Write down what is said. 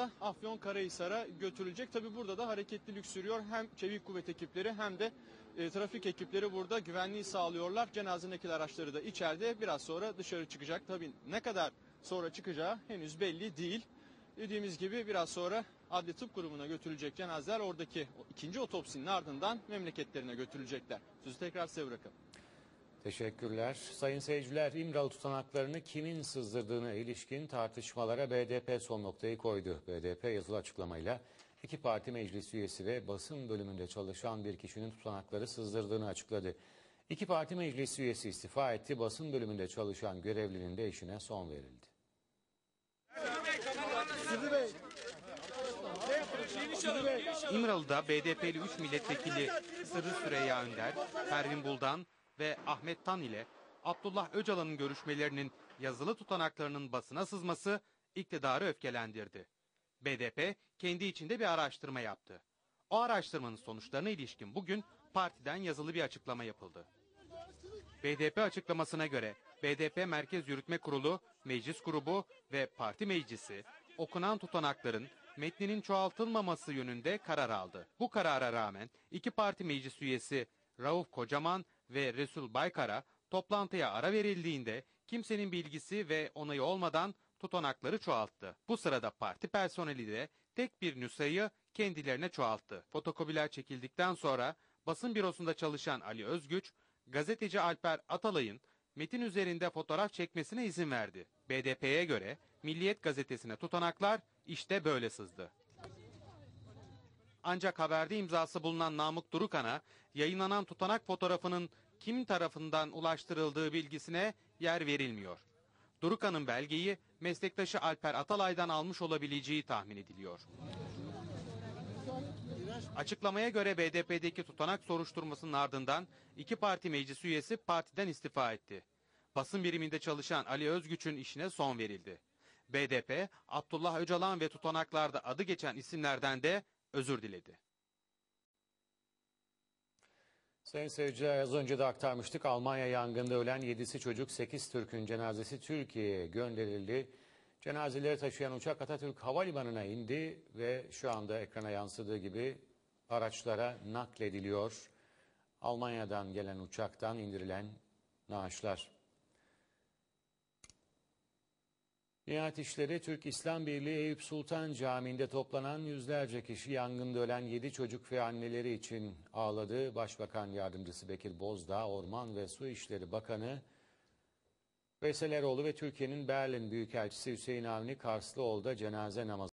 da Afyonkarahisar'a götürülecek. Tabi burada da hareketlilik sürüyor. Hem çevik kuvvet ekipleri hem de e, trafik ekipleri burada güvenliği sağlıyorlar. Cenaze nakil araçları da içeride biraz sonra dışarı çıkacak. Tabi ne kadar sonra çıkacağı henüz belli değil. Dediğimiz gibi biraz sonra adli tıp kurumuna götürülecek cenazeler oradaki ikinci otopsinin ardından memleketlerine götürülecekler. Sözü tekrar size bırakalım. Teşekkürler. Sayın seyirciler, İmralı tutanaklarını kimin sızdırdığına ilişkin tartışmalara BDP son noktayı koydu. BDP yazılı açıklamayla iki parti meclis üyesi ve basın bölümünde çalışan bir kişinin tutanakları sızdırdığını açıkladı. İki parti meclis üyesi istifa etti, basın bölümünde çalışan görevlinin de işine son verildi. İmralı'da BDP'li 3 milletvekili Sırrı Süreyya Önder, Pervin Buldan ve Ahmet Tan ile Abdullah Öcalan'ın görüşmelerinin yazılı tutanaklarının basına sızması iktidarı öfkelendirdi. BDP kendi içinde bir araştırma yaptı. O araştırmanın sonuçlarına ilişkin bugün partiden yazılı bir açıklama yapıldı. BDP açıklamasına göre BDP Merkez Yürütme Kurulu, Meclis Grubu ve Parti Meclisi okunan tutanakların metninin çoğaltılmaması yönünde karar aldı. Bu karara rağmen iki parti meclis üyesi Rauf Kocaman ve Resul Baykar'a toplantıya ara verildiğinde kimsenin bilgisi ve onayı olmadan tutanakları çoğalttı. Bu sırada parti personeli de tek bir nüshayı kendilerine çoğalttı. Fotokopiler çekildikten sonra basın bürosunda çalışan Ali Özgüç, gazeteci Alper Atalay'ın metin üzerinde fotoğraf çekmesine izin verdi. BDP'ye göre Milliyet gazetesine tutanaklar işte böyle sızdı. Ancak haberde imzası bulunan Namık Durukan'a yayınlanan tutanak fotoğrafının kim tarafından ulaştırıldığı bilgisine yer verilmiyor. Durukan'ın belgeyi meslektaşı Alper Atalay'dan almış olabileceği tahmin ediliyor. Açıklamaya göre BDP'deki tutanak soruşturmasının ardından iki parti meclis üyesi partiden istifa etti. Basın biriminde çalışan Ali Özgüç'ün işine son verildi. BDP, Abdullah Öcalan ve tutanaklarda adı geçen isimlerden de özür diledi. Sayın seyirciler az önce de aktarmıştık. Almanya yangında ölen 7'si çocuk 8 Türk'ün cenazesi Türkiye'ye gönderildi. Cenazeleri taşıyan uçak Atatürk Havalimanı'na indi ve şu anda ekrana yansıdığı gibi araçlara naklediliyor. Almanya'dan gelen uçaktan indirilen naaşlar. Diyanet İşleri Türk İslam Birliği Eyüp Sultan Camii'nde toplanan yüzlerce kişi yangında ölen 7 çocuk ve anneleri için ağladı. Başbakan Yardımcısı Bekir Bozdağ, Orman ve Su İşleri Bakanı Veysel Eroğlu ve Türkiye'nin Berlin Büyükelçisi Hüseyin Avni Karslıoğlu'da cenaze namazı